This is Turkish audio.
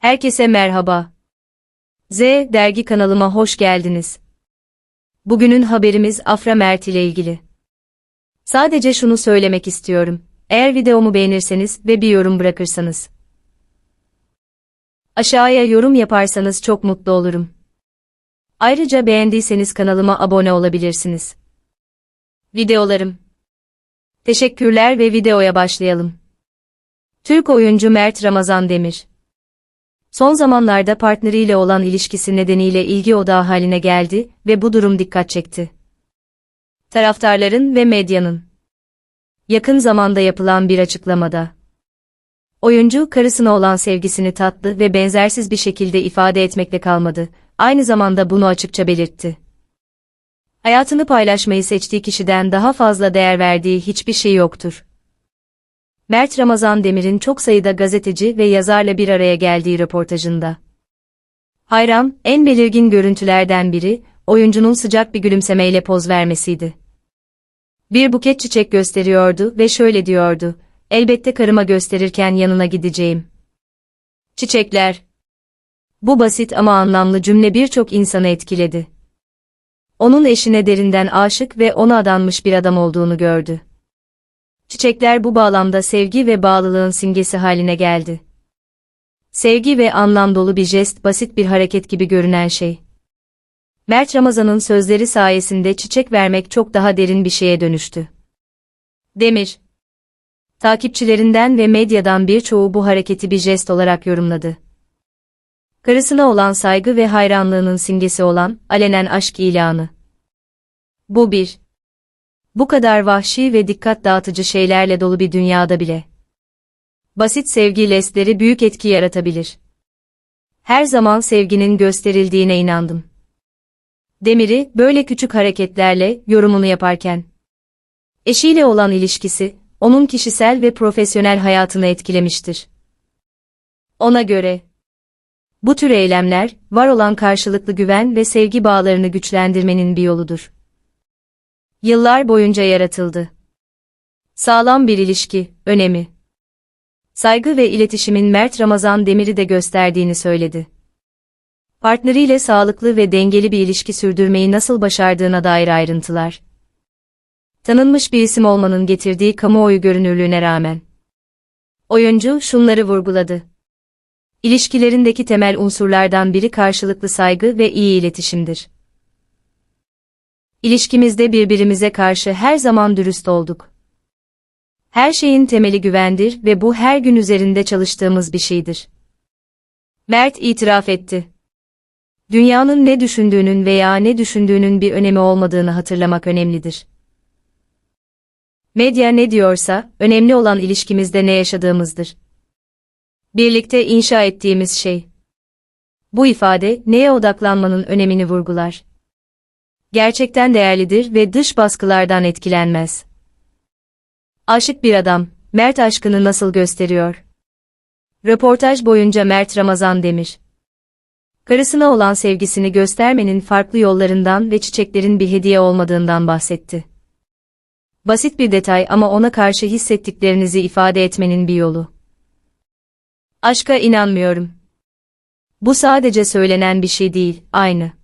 Herkese merhaba. Z dergi kanalıma hoş geldiniz. Bugünün haberimiz Afra Mert ile ilgili. Sadece şunu söylemek istiyorum. Eğer videomu beğenirseniz ve bir yorum bırakırsanız. Aşağıya yorum yaparsanız çok mutlu olurum. Ayrıca beğendiyseniz kanalıma abone olabilirsiniz. Videolarım. Teşekkürler ve videoya başlayalım. Türk oyuncu Mert Ramazan Demir. Son zamanlarda partneriyle olan ilişkisi nedeniyle ilgi odağı haline geldi ve bu durum dikkat çekti. Taraftarların ve medyanın. Yakın zamanda yapılan bir açıklamada. Oyuncu karısına olan sevgisini tatlı ve benzersiz bir şekilde ifade etmekle kalmadı, aynı zamanda bunu açıkça belirtti. Hayatını paylaşmayı seçtiği kişiden daha fazla değer verdiği hiçbir şey yoktur. Mert Ramazan Demir'in çok sayıda gazeteci ve yazarla bir araya geldiği röportajında. Hayran, en belirgin görüntülerden biri, oyuncunun sıcak bir gülümsemeyle poz vermesiydi. Bir buket çiçek gösteriyordu ve şöyle diyordu, elbette karıma gösterirken yanına gideceğim. Çiçekler. Bu basit ama anlamlı cümle birçok insanı etkiledi. Onun eşine derinden aşık ve ona adanmış bir adam olduğunu gördü. Çiçekler bu bağlamda sevgi ve bağlılığın simgesi haline geldi. Sevgi ve anlam dolu bir jest basit bir hareket gibi görünen şey. Mert Ramazan'ın sözleri sayesinde çiçek vermek çok daha derin bir şeye dönüştü. Demir. Takipçilerinden ve medyadan birçoğu bu hareketi bir jest olarak yorumladı. Karısına olan saygı ve hayranlığının simgesi olan alenen aşk ilanı. Bu bir. Bu kadar vahşi ve dikkat dağıtıcı şeylerle dolu bir dünyada bile. Basit sevgi lesleri büyük etki yaratabilir. Her zaman sevginin gösterildiğine inandım. Demir'i böyle küçük hareketlerle yorumunu yaparken eşiyle olan ilişkisi onun kişisel ve profesyonel hayatını etkilemiştir. Ona göre bu tür eylemler var olan karşılıklı güven ve sevgi bağlarını güçlendirmenin bir yoludur. Yıllar boyunca yaratıldı. Sağlam bir ilişki, önemi. Saygı ve iletişimin Mert Ramazan Demir'i de gösterdiğini söyledi. Partneriyle sağlıklı ve dengeli bir ilişki sürdürmeyi nasıl başardığına dair ayrıntılar. Tanınmış bir isim olmanın getirdiği kamuoyu görünürlüğüne rağmen. Oyuncu şunları vurguladı. İlişkilerindeki temel unsurlardan biri karşılıklı saygı ve iyi iletişimdir. İlişkimizde birbirimize karşı her zaman dürüst olduk. Her şeyin temeli güvendir ve bu her gün üzerinde çalıştığımız bir şeydir. Mert itiraf etti. Dünyanın ne düşündüğünün veya ne düşündüğünün bir önemi olmadığını hatırlamak önemlidir. Medya ne diyorsa, önemli olan ilişkimizde ne yaşadığımızdır. Birlikte inşa ettiğimiz şey. Bu ifade, neye odaklanmanın önemini vurgular gerçekten değerlidir ve dış baskılardan etkilenmez. Aşık bir adam, Mert aşkını nasıl gösteriyor? Röportaj boyunca Mert Ramazan Demir. Karısına olan sevgisini göstermenin farklı yollarından ve çiçeklerin bir hediye olmadığından bahsetti. Basit bir detay ama ona karşı hissettiklerinizi ifade etmenin bir yolu. Aşka inanmıyorum. Bu sadece söylenen bir şey değil, aynı.